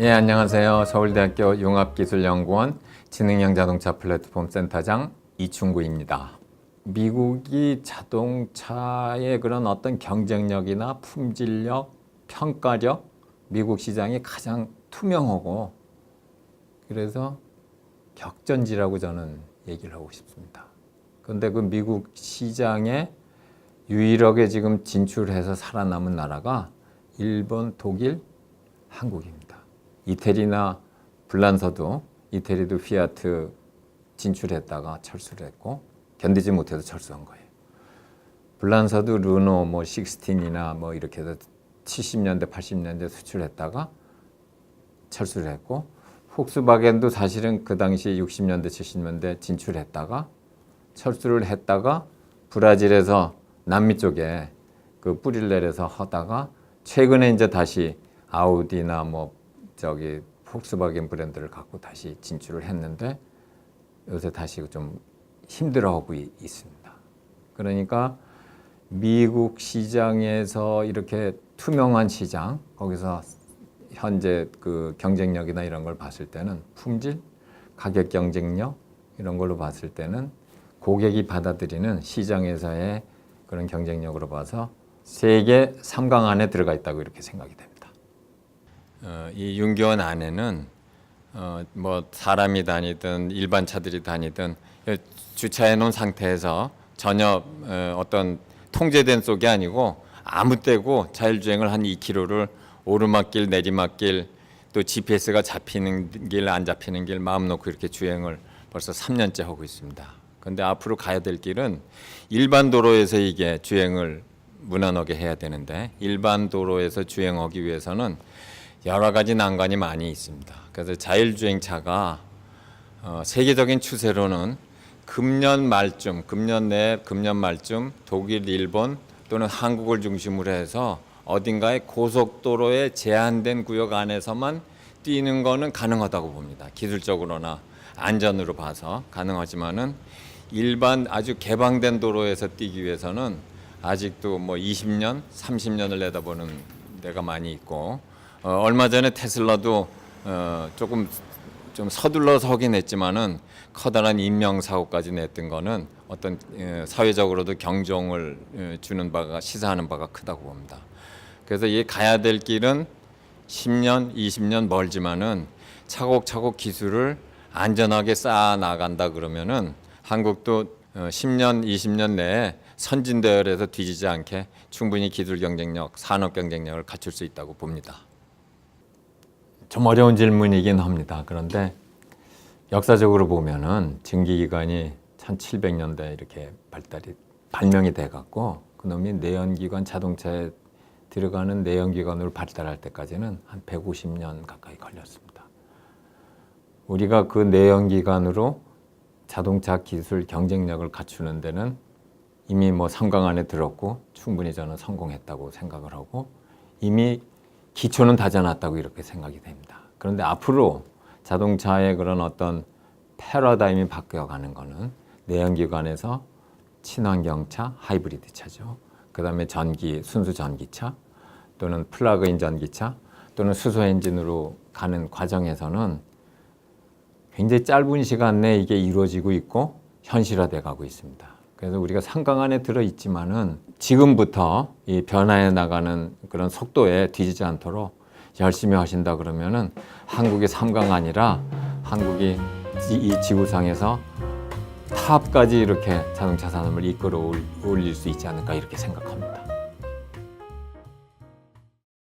예, 안녕하세요. 서울대학교 융합기술연구원 지능형 자동차 플랫폼 센터장 이충구입니다. 미국이 자동차의 그런 어떤 경쟁력이나 품질력, 평가력, 미국 시장이 가장 투명하고 그래서 격전지라고 저는 얘기를 하고 싶습니다. 그런데 그 미국 시장에 유일하게 지금 진출해서 살아남은 나라가 일본, 독일, 한국입니다. 이태리나 불란서도 이태리도 피아트 진출했다가 철수를 했고 견디지 못해서 철수한 거예요. 불란서도 르노 뭐 16이나 뭐 이렇게 해서 70년대 80년대 수출했다가 철수를 했고 폭스바겐도 사실은 그 당시 60년대 70년대 진출했다가 철수를 했다가 브라질에서 남미 쪽에 그 뿌리를 내려서 하다가 최근에 이제 다시 아우디나 뭐 저기 폭스바겐 브랜드를 갖고 다시 진출을 했는데 요새 다시 좀 힘들어하고 이- 있습니다. 그러니까 미국 시장에서 이렇게 투명한 시장 거기서 현재 그 경쟁력이나 이런 걸 봤을 때는 품질, 가격 경쟁력 이런 걸로 봤을 때는 고객이 받아들이는 시장에서의 그런 경쟁력으로 봐서 세계 3강 안에 들어가 있다고 이렇게 생각이 됩니다. 어, 이 윤교원 안에는 어, 뭐 사람이 다니든 일반 차들이 다니든 주차해 놓은 상태에서 전혀 어, 어떤 통제된 속이 아니고 아무 때고 자율주행을 한 2km를 오르막길 내리막길 또 GPS가 잡히는 길 안 잡히는 길 마음 놓고 이렇게 주행을 벌써 3년째 하고 있습니다. 근데 앞으로 가야 될 길은 일반 도로에서 이게 주행을 무난하게 해야 되는데 일반 도로에서 주행하기 위해서는 여러 가지 난관이 많이 있습니다. 그래서 자율주행차가 어, 세계적인 추세로는 금년 말쯤, 금년 내 금년 말쯤 독일, 일본 또는 한국을 중심으로 해서 어딘가에 고속도로에 제한된 구역 안에서만 뛰는 거는 가능하다고 봅니다. 기술적으로나 안전으로 봐서 가능하지만은 일반 아주 개방된 도로에서 뛰기 위해서는 아직도 뭐 20년, 30년을 내다보는 데가 많이 있고 어, 얼마 전에 테슬라도 어, 조금 좀 서둘러서 하긴 했지만은 커다란 인명 사고까지 냈던 거는 어떤 어, 사회적으로도 경종을 어, 주는 바가 시사하는 바가 크다고 봅니다. 그래서 이 가야 될 길은 10년, 20년 멀지만은 차곡차곡 기술을 안전하게 쌓아 나간다 그러면은 한국도 어, 10년, 20년 내에 선진 대열에서 뒤지지 않게 충분히 기술 경쟁력, 산업 경쟁력을 갖출 수 있다고 봅니다. 좀 어려운 질문이긴 합니다. 그런데 역사적으로 보면은 증기기관이 1700년대 이렇게 발달이 발명이 돼 갖고 그놈이 내연기관 자동차에 들어가는 내연기관으로 발달할 때까지는 한 150년 가까이 걸렸습니다. 우리가 그 내연기관으로 자동차 기술 경쟁력을 갖추는 데는 이미 뭐 3강 안에 들었고 충분히 저는 성공했다고 생각을 하고 이미 기초는 다져놨다고 이렇게 생각이 됩니다. 그런데 앞으로 자동차의 그런 어떤 패러다임이 바뀌어가는 거는 내연기관에서 친환경차, 하이브리드 차죠. 그 다음에 전기, 순수 전기차 또는 플러그인 전기차 또는 수소 엔진으로 가는 과정에서는 굉장히 짧은 시간 내에 이게 이루어지고 있고 현실화돼 가고 있습니다. 그래서 우리가 상강 안에 들어 있지만은 지금부터 이 변화해 나가는 그런 속도에 뒤지지 않도록 열심히 하신다 그러면은 한국이 3강 아니라 한국이 이 지구상에서 탑까지 이렇게 자동차 산업을 이끌어 올릴 수 있지 않을까 이렇게 생각합니다.